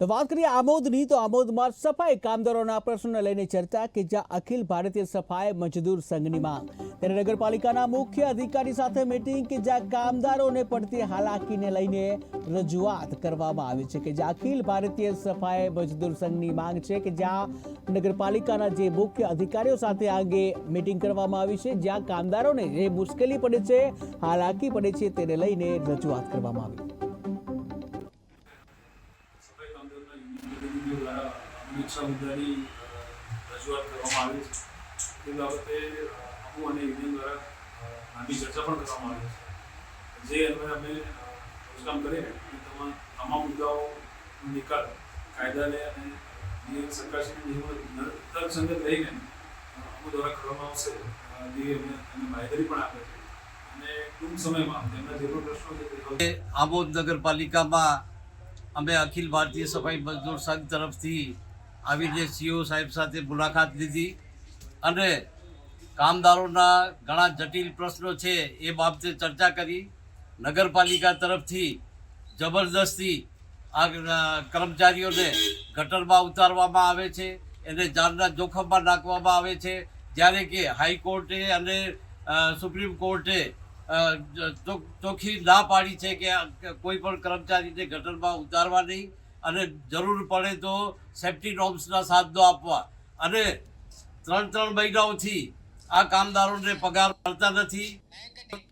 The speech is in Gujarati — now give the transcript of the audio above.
તો વાત કરીએ આમોદની, તો આમોદમાં સફાઈ કામદારોના પ્રશ્નને લઈને ચર્ચા કે જ્યાં અખિલ ભારતીય સફાઈ મજદૂર સંઘની માંગ ત્યારે નગરપાલિકાના મુખ્ય અધિકારી સાથે મીટિંગ કે જ્યાં કામદારોને પડતી હાલાકીને લઈને રજૂઆત કરવામાં આવી છે કે જ્યાં અખિલ ભારતીય સફાઈ મજદૂર સંઘની માંગ છે કે જ્યાં નગરપાલિકાના જે મુખ્ય અધિકારીઓ સાથે આ અંગે મીટિંગ કરવામાં આવી છે, જ્યાં કામદારોને જે મુશ્કેલી પડે છે, હાલાકી પડે છે, તેને લઈને રજૂઆત કરવામાં આવી. અમિત મુદ્દાની રજૂઆત કરવામાં આવી છે. તે બાબતે અમુ અને યુનિયન દ્વારા લાંબી ચર્ચા પણ કરવામાં આવી છે. જે અન્વયે અમે રોજકામ કરીને એ તમામ મુદ્દાઓ નિકાલ કાયદાને અને નિયમ સરકારશ્રીના નિયમો તર્કસંગત રહીને અમુ દ્વારા કરવામાં આવશે. જે તે અમે એમને બાંયધરી પણ આપે છે. અને ટૂંક સમયમાં તેમના જે પ્રશ્નો છે હલ નગરપાલિકામાં અમે અખિલ ભારતીય સફાઈ મજદૂર સંઘ તરફથી આવીને સીઓ સાહેબ સાથે મુલાકાત લીધી અને કામદારોના ઘણા જટિલ પ્રશ્નો છે એ બાબતે ચર્ચા કરી. નગરપાલિકા તરફથી જબરદસ્તી આ કર્મચારીઓને ગટરમાં ઉતારવામાં આવે છે, એને જાનના જોખમમાં નાખવામાં આવે છે. જ્યારે કે હાઈકોર્ટે અને સુપ્રીમ કોર્ટે ચોખ્ખી ના પાડી છે કે કોઈ પણ કર્મચારીને ગટરમાં ઉતારવા નહીં. અને જરૂર પડે તો સેફ્ટી નોર્મ્સના સાધનો આપવા. અને ત્રણ ત્રણ મહિનાઓથી આ કામદારોને પગાર મળતા નથી.